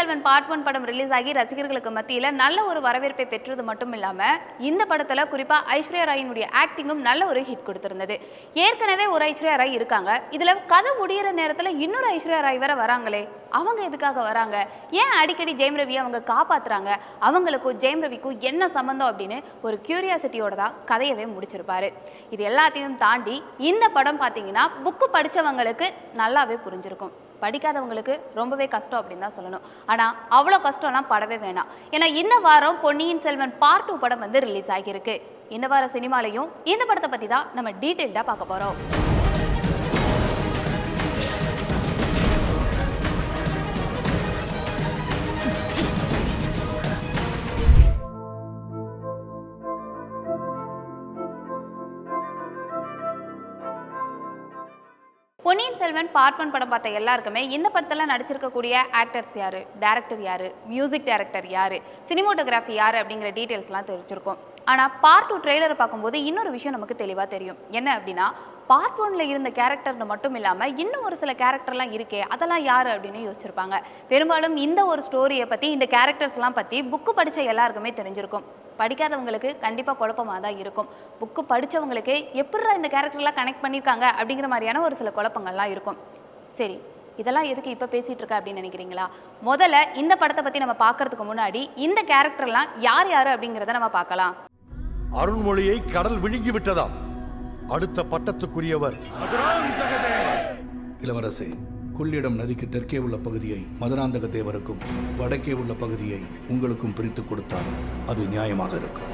Selvan part one படம் release ஆகி ரசிகர்களுக்கு மத்தியில் நல்ல ஒரு வரவேற்பை பெற்றது மட்டும் இல்லாமல் இந்த படத்தில் குறிப்பாக ஐஸ்வர்யா ராயினுடைய ஆக்டிங்கும் நல்ல ஒரு ஹிட் கொடுத்துருந்தது. ஏற்கனவே ஒரு ஐஸ்வர்யா ராய் இருக்காங்க. இதில் கதை முடியிற நேரத்தில் இன்னொரு ஐஸ்வர்யா ராய் வேற வராங்களே. அவங்க எதுக்காக வராங்க? ஏன் அடிக்கடி ஜெயம் ரவி அவங்க காப்பாத்துறாங்க? அவங்களுக்கும் ஜெயம் ரவிக்கும் என்ன சம்மந்தம் அப்படின்னு ஒரு கியூரியாசிட்டியோட தான் கதையவே முடிச்சிருப்பாரு. இது எல்லாத்தையும் தாண்டி இந்த படம் பார்த்தீங்கன்னா புக்கு படிச்சவங்களுக்கு நல்லாவே புரிஞ்சிருக்கும். படிக்காதவங்களுக்கு ரொம்பவே கஷ்டம் அப்படின்னு தான் சொல்லணும். ஆனால் அவ்வளோ கஷ்டம்லாம் படவே வேணாம். ஏன்னா இந்த வாரம் பொன்னியின் செல்வன் பார்ட் டூ படம் வந்து ரிலீஸ் ஆகியிருக்கு. இந்த வார சினிமாலையும் இந்த படத்தை பற்றி தான் நம்ம டீட்டெயில்டாக பார்க்க போகிறோம் பொன்னியின் செல்வன் பார்ட் ஒன் படம் பார்த்த எல்லாருக்குமே இந்த படத்தில் நடிச்சிருக்கக்கூடிய ஆக்டர்ஸ் யாரு? டேரக்டர் யார்? மியூசிக் டைரக்டர் யாரு? சினிமோட்டோகிராஃபி யார் அப்படிங்கிற டீட்டெயில்ஸ்லாம் தெரிஞ்சிருக்கும். ஆனால் பார்ட் டூ ட்ரெய்லரை பார்க்கும்போது இன்னொரு விஷயம் நமக்கு தெளிவாக தெரியும். என்ன அப்படின்னா பார்ட் ஒனில் இருந்த கேரக்டர்னு மட்டும் இல்லாமல் இன்னும் ஒரு சில கேரக்டர்லாம் இருக்கே அதெல்லாம் யார் அப்படின்னு யோசிச்சிருப்பாங்க. பெரும்பாலும் இந்த ஒரு ஸ்டோரியை பற்றி இந்த கேரக்டர்ஸ்லாம் பற்றி புக்கு படித்த எல்லாருக்குமே தெரிஞ்சிருக்கும். படிக்காதவங்களுக்கு கண்டிப்பாக குழப்பமாக தான் இருக்கும். புக்கு படித்தவங்களுக்கு எப்படிடா இந்த கேரக்டர்லாம் கனெக்ட் பண்ணியிருக்காங்க அப்படிங்கிற மாதிரியான ஒரு சில குழப்பங்கள்லாம் இருக்கும். சரி இதெல்லாம் எதுக்கு இப்போ பேசிகிட்டு இருக்க அப்படின்னு நினைக்கிறீங்களா? முதல்ல இந்த படத்தை பற்றி நம்ம பார்க்கறதுக்கு முன்னாடி இந்த கேரக்டர்லாம் யார் யார் அப்படிங்கிறத நம்ம பார்க்கலாம். அருண்மொழியை கடல் விழுங்கி விட்டதாம். அடுத்த பட்டத்துக்குரியவர் இளவரசே கொள்ளிடம் நதிக்கு தெற்கே உள்ள பகுதியை மதுராந்தக தேவருக்கும் வடக்கே உள்ள பகுதியை உங்களுக்கும் பிரித்து கொடுத்தால் அது நியாயமாக இருக்கும்.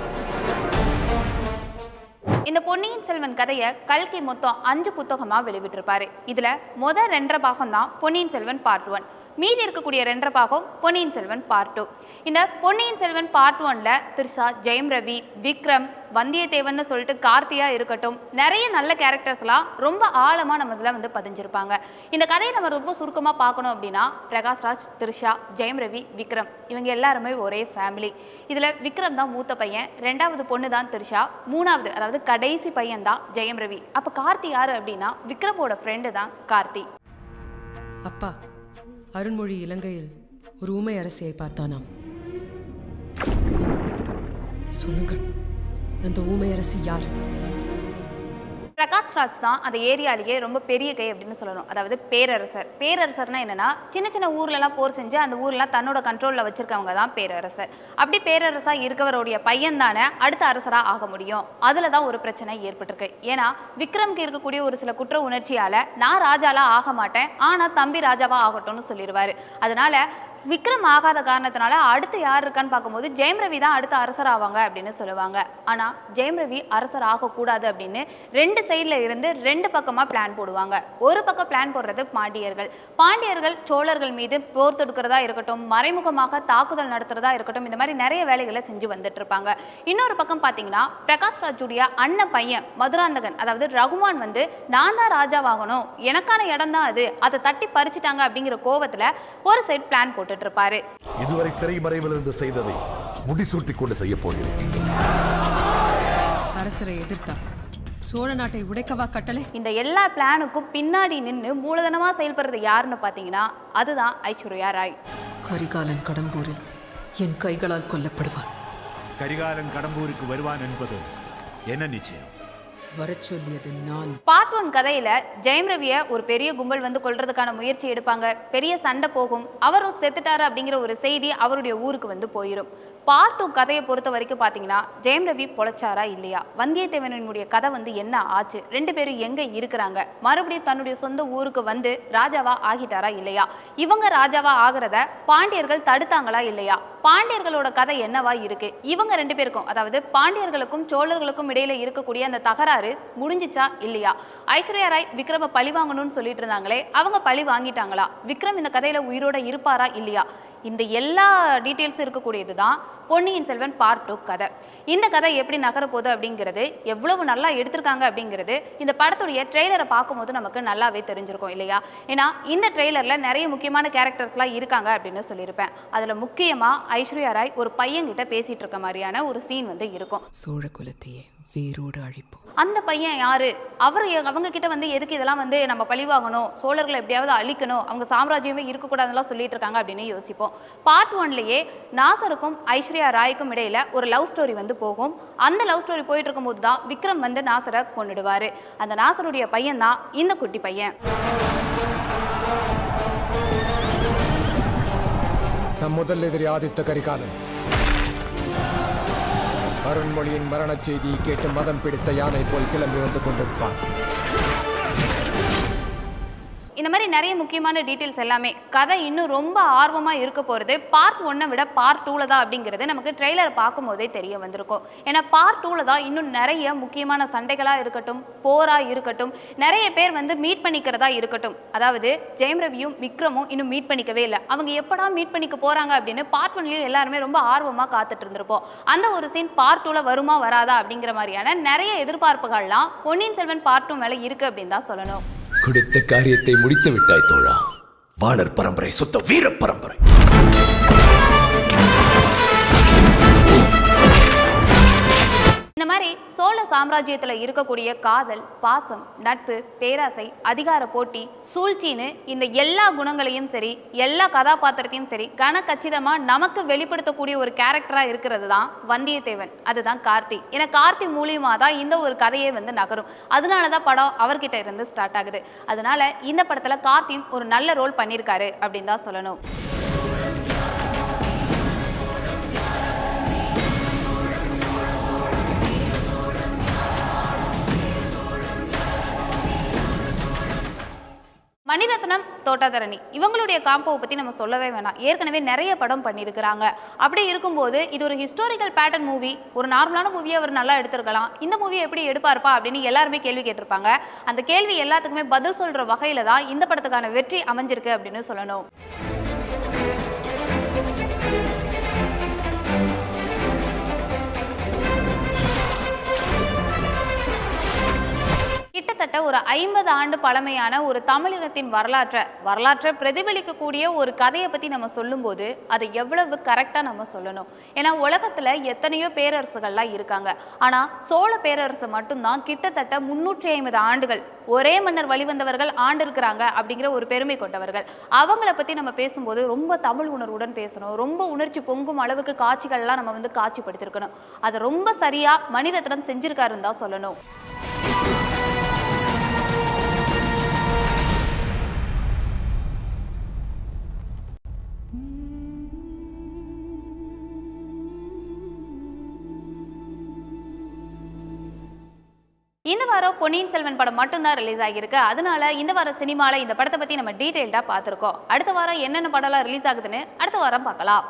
இந்த பொன்னியின் செல்வன் கதையை கல்கி மொத்தம் அஞ்சு புத்தகமாக வெளிவிட்டிருப்பாரு இதில் மொதல் ரெண்டரை பாகம் தான் பொன்னியின் செல்வன் பார்ட் ஒன் மீதி இருக்கக்கூடிய ரெண்டரை பாகம் பொன்னியின் செல்வன் பார்ட் டூ இந்த பொன்னியின் செல்வன் பார்ட் ஒன்ல திருஷா ஜெயம் ரவி விக்ரம் வந்தியத்தேவன்னு சொல்லிட்டு கார்த்தியா இருக்கட்டும் நிறைய நல்ல கேரக்டர்ஸ்லாம் ரொம்ப ஆழமாக நம்ம இதில் வந்து பதிஞ்சிருப்பாங்க. இந்த கதையை நம்ம ரொம்ப சுருக்கமாக பார்க்கணும் அப்படின்னா பிரகாஷ்ராஜ் திருஷா ஜெயம் ரவி விக்ரம் இவங்க எல்லாருமே ஒரே ஃபேமிலி இதில் விக்ரம் தான் மூத்த பையன் ரெண்டாவது பொண்ணு தான் திருஷா மூணாவது அதாவது கடைசி பையன் தான் ஜெயம் ரவி. அப்போ கார்த்தி யாரு அப்படின்னா விக்ரமோட ஃப்ரெண்டு தான் கார்த்தி. அப்பா அருண்மொழி இலங்கையில் ஒரு ஊமை அரசியை பார்த்தானாம். சொல்லுங்கள் அந்த ஊமை அரசி யார்? பிரகாஷ் ராஜ் தான் அந்த ஏரியாலேயே ரொம்ப பெரிய கை அப்படின்னு சொல்லணும். அதாவது பேரரசர். பேரரசர்னா என்னன்னா சின்ன சின்ன ஊர்லலாம் போர் செஞ்சு அந்த ஊர்லாம் தன்னோட கண்ட்ரோலில் வச்சிருக்கவங்க தான் பேரரசர். அப்படி பேரரசாக இருக்கவருடைய பையன் தானே அடுத்த அரசராக ஆக முடியும். அதில் தான் ஒரு பிரச்சனை ஏற்பட்டிருக்கு. ஏன்னா விக்ரம்க்கு இருக்கக்கூடிய ஒரு சில குற்ற உணர்ச்சியால் நான் ராஜாலாம் ஆக மாட்டேன் ஆனால் தம்பி ராஜாவா ஆகட்டும்னு சொல்லிடுவாரு அதனால விக்ரம் ஆகாத காரணத்தினால அடுத்து யார் இருக்கான்னு பார்க்கும்போது ஜெயம் ரவி தான் அடுத்த அரசர் ஆவாங்க அப்படின்னு சொல்லுவாங்க. ஆனால் ஜெயம் ரவி அரசர் ஆகக்கூடாது அப்படின்னு ரெண்டு சைடில் இருந்து ரெண்டு பக்கமாக பிளான் போடுவாங்க. ஒரு பக்கம் பிளான் போடுறது பாண்டியர்கள். பாண்டியர்கள் சோழர்கள் மீது போர் தொடுக்கிறதா இருக்கட்டும் மறைமுகமாக தாக்குதல் நடத்துறதா இருக்கட்டும் இந்த மாதிரி நிறைய வேலைகளை செஞ்சு வந்துட்டு இருப்பாங்க. இன்னொரு பக்கம் பார்த்தீங்கன்னா பிரகாஷ் ராஜுடைய அண்ணன் பையன் மதுராந்தகன் அதாவது ரகுமான் வந்து நான் தான் ராஜாவாகணும் எனக்கான இடம் தான் அது அதை தட்டி பறிச்சிட்டாங்க அப்படிங்கிற கோவத்தில் ஒரு சைட் பிளான் போட்டுட்டு இருப்பாரு இதுவரை திரைமறைவில் இருந்து செய்ததை முடிசூட்டி கொண்டு செய்ய போகிறேன். அரசரை எதிர்த்தார் சோழ நாட்டை உடைக்கவா கட்டளை? இந்த எல்லா பிளானுக்கும் பின்னாடி நின்று மூலதனமாக செயல்படுறது யாருன்னு பார்த்தீங்கன்னா அதுதான் ஐஸ்வர்யா ராய். கரிகாலன் கடம்பூரில் என் கைகளால் கொல்லப்படுவான். கரிகாலன் கடம்பூருக்கு வருவான் என்பது என்ன நிச்சயம்? வரச் சொல்லியது நான். பார்ட் ஒன் கதையில ஜெயம் ரவியை ஒரு பெரிய கும்பல் வந்து கொல்றதுக்கான முயற்சி எடுப்பாங்க. பெரிய சண்டை போகும். அவரும் செத்துட்டாரு அப்படிங்கிற ஒரு செய்தி அவருடைய ஊருக்கு வந்து போயிடும் பார்ட் டூ கதையை பொறுத்த வரைக்கும் பார்த்தீங்கன்னா ஜெயம் ரவி பொழைச்சாரா இல்லையா? வந்தியத்தேவனுடைய கதை வந்து என்ன ஆச்சு? ரெண்டு பேரும் எங்கே இருக்கிறாங்க? மறுபடியும் தன்னுடைய சொந்த ஊருக்கு வந்து ராஜாவா ஆகிட்டாரா இல்லையா? இவங்க ராஜாவா ஆகிறத பாண்டியர்கள் தடுத்தாங்களா இல்லையா? பாண்டியர்களோட கதை என்னவா இருக்கு? இவங்க ரெண்டு பேருக்கும் அதாவது பாண்டியர்களுக்கும் சோழர்களுக்கும் இடையில இருக்கக்கூடிய அந்த தகராறு முடிஞ்சிச்சா இல்லையா? ஐஸ்வர்யா ராய் விக்ரம பழி வாங்கணும்னு சொல்லிட்டு இருந்தாங்களே அவங்க பழி வாங்கிட்டாங்களா? விக்ரம் இந்த கதையில உயிரோட இருப்பாரா இல்லையா? இந்த எல்லா டீட்டெயில்ஸும் இருக்கக்கூடியது தான் பொன்னியின் செல்வன் பார்ட் டூ கதை. இந்த கதை எப்படி நகரப்போகுது அப்படிங்கிறது எவ்வளவு நல்லா எடுத்திருக்காங்க அப்படிங்கிறது இந்த படத்துடைய ட்ரெய்லரை பார்க்கும்போது நமக்கு நல்லாவே தெரிஞ்சிருக்கும் இல்லையா? ஏன்னா இந்த ட்ரெய்லரில் நிறைய முக்கியமான கேரக்டர்ஸ்லாம் இருக்காங்க அப்படின்னு சொல்லியிருப்பேன். அதில் முக்கியமாக ஐஸ்வர்யா ராய் ஒரு பையன்கிட்ட பேசிகிட்டு இருக்க மாதிரியான ஒரு சீன் வந்து இருக்கும். சோழ குலத்தையே வேரோடு அழிப்போம் அந்த பையன் யாரு? அவர் அவங்க கிட்ட வந்து எதுக்கு இதெல்லாம் வந்து நம்ம பழி வாங்கணும் சோழர்களை எப்படியாவது அழிக்கணும்? அவங்க சாம்ராஜ்யமே இருக்கக்கூடாதுலாம் சொல்லிட்டு இருக்காங்க அப்படின்னு யோசிப்போம். பார்ட் ஒன்லயே நாசருக்கும் ஐஸ்வர்யா ராய்க்கும் இடையில ஒரு லவ் ஸ்டோரி வந்து போகும். அந்த லவ் ஸ்டோரி போயிட்டு இருக்கும்போது தான் விக்ரம் வந்து நாசரை கொன்னுடுவாரு. அந்த நாசருடைய பையன் தான் இந்த குட்டி பையன். நம் முதல் எதிரி ஆதித்த கரிகாலன். அருண்மொழியின் மரணச் செய்தியை கேட்டு மதம் பிடித்த யானை போல் கிளம்பி வந்து கொண்டிருப்பான். இந்த மாதிரி நிறைய முக்கியமான டீட்டெயில்ஸ் எல்லாமே கதை இன்னும் ரொம்ப ஆர்வமாக இருக்க போகிறது பார்ட் ஒன்னை விட பார்ட் டூவில் தான் அப்படிங்கிறது நமக்கு ட்ரெய்லர் பார்க்கும்போதே தெரிய வந்திருக்கும். ஏன்னா பார்ட் டூவில் தான் இன்னும் நிறைய முக்கியமான சண்டைகளாக இருக்கட்டும் போராக இருக்கட்டும் நிறைய பேர் வந்து மீட் பண்ணிக்கிறதா இருக்கட்டும். அதாவது ஜெயம் ரவியும் விக்ரமும் இன்னும் மீட் பண்ணிக்கவே இல்லை. அவங்க எப்படா மீட் பண்ணிக்க போகிறாங்க அப்படின்னு பார்ட் ஒன்லேயும் எல்லாருமே ரொம்ப ஆர்வமாக காத்துட்டு இருந்திருப்போம். அந்த ஒரு சீன் பார்ட் டூவில் வருமா வராதா அப்படிங்கிற மாதிரியான நிறைய எதிர்பார்ப்புகள்லாம் பொன்னியின் செல்வன் பார்ட் டூ மேலே இருக்குது அப்படின்னு தான் சொல்லணும். கொடுத்த காரியத்தை முடித்து விட்டாய் தோழா. வானர் பரம்பரை சுத்த வீர பரம்பரை. சோழ சாம்ராஜ்யத்தில் இருக்கக்கூடிய காதல் பாசம் நட்பு பேராசை அதிகார போட்டி சூழ்ச்சின்னு இந்த எல்லா குணங்களையும் சரி எல்லா கதாபாத்திரத்தையும் சரி கனக்கச்சிதமாக நமக்கு வெளிப்படுத்தக்கூடிய ஒரு கேரக்டராக இருக்கிறது தான் வந்தியத்தேவன். அதுதான் கார்த்தி. ஏன்னா கார்த்தி மூலியமாக தான் இந்த ஒரு கதையே வந்து நகரும். அதனால தான் படம் அவர்கிட்ட இருந்து ஸ்டார்ட் ஆகுது. அதனால இந்த படத்தில் கார்த்தியும் ஒரு நல்ல ரோல் பண்ணியிருக்காரு அப்படின்னு தான் சொல்லணும். மணிரத்னம் தோட்டாதரணி இவங்களுடைய காம்போவை பற்றி நம்ம சொல்லவே வேணாம். ஏற்கனவே நிறைய படம் பண்ணியிருக்கிறாங்க அப்படி இருக்கும்போது இது ஒரு ஹிஸ்டாரிக்கல் பேட்டர்ன் மூவி ஒரு நார்மலான மூவியை அவர் நல்லா எடுத்திருக்கலாம். இந்த மூவியை எப்படி எடுப்பார்ப்பா அப்படின்னு எல்லாருமே கேள்வி கேட்டிருப்பாங்க. அந்த கேள்வி எல்லாத்துக்குமே பதில் சொல்கிற வகையில் தான் இந்த படத்துக்கான வெற்றி அமைஞ்சிருக்கு அப்படின்னு சொல்லணும். கிட்டத்தட்ட ஒரு ஐம்பது ஆண்டு பழமையான ஒரு தமிழினத்தின் வரலாற்றை வரலாற்றை பிரதிபலிக்கக்கூடிய ஒரு கதையை பற்றி நம்ம சொல்லும்போது அதை எவ்வளவு கரெக்டாக நம்ம சொல்லணும். ஏன்னா உலகத்தில் எத்தனையோ பேரரசுகள்லாம் இருக்காங்க. ஆனால் சோழ பேரரசு மட்டும்தான் கிட்டத்தட்ட முன்னூற்றி ஐம்பது ஆண்டுகள் ஒரே மன்னர் வழிவந்தவர்கள் ஆண்டு இருக்கிறாங்க அப்படிங்கிற ஒரு பெருமை கொண்டவர்கள். அவங்கள பற்றி நம்ம பேசும்போது ரொம்ப தமிழ் உணர்வுடன் பேசணும். ரொம்ப உணர்ச்சி பொங்கும் அளவுக்கு காட்சிகள்லாம் நம்ம வந்து காட்சிப்படுத்திருக்கணும் அதை ரொம்ப சரியாக மணிரத்னம் செஞ்சிருக்காருன்னு தான் சொல்லணும். இந்த வாரம் பொன்னியின் செல்வன் படம் மட்டும்தான் ரிலீஸ் ஆகியிருக்கு. அதனால இந்த வாரம் சினிமாவில் இந்த படத்தை பற்றி நம்ம டீட்டெயில்டாக பார்த்துருக்கோம். அடுத்த வாரம் என்னென்ன படம்லாம் ரிலீஸ் ஆகுதுன்னு அடுத்த வாரம் பார்க்கலாம்.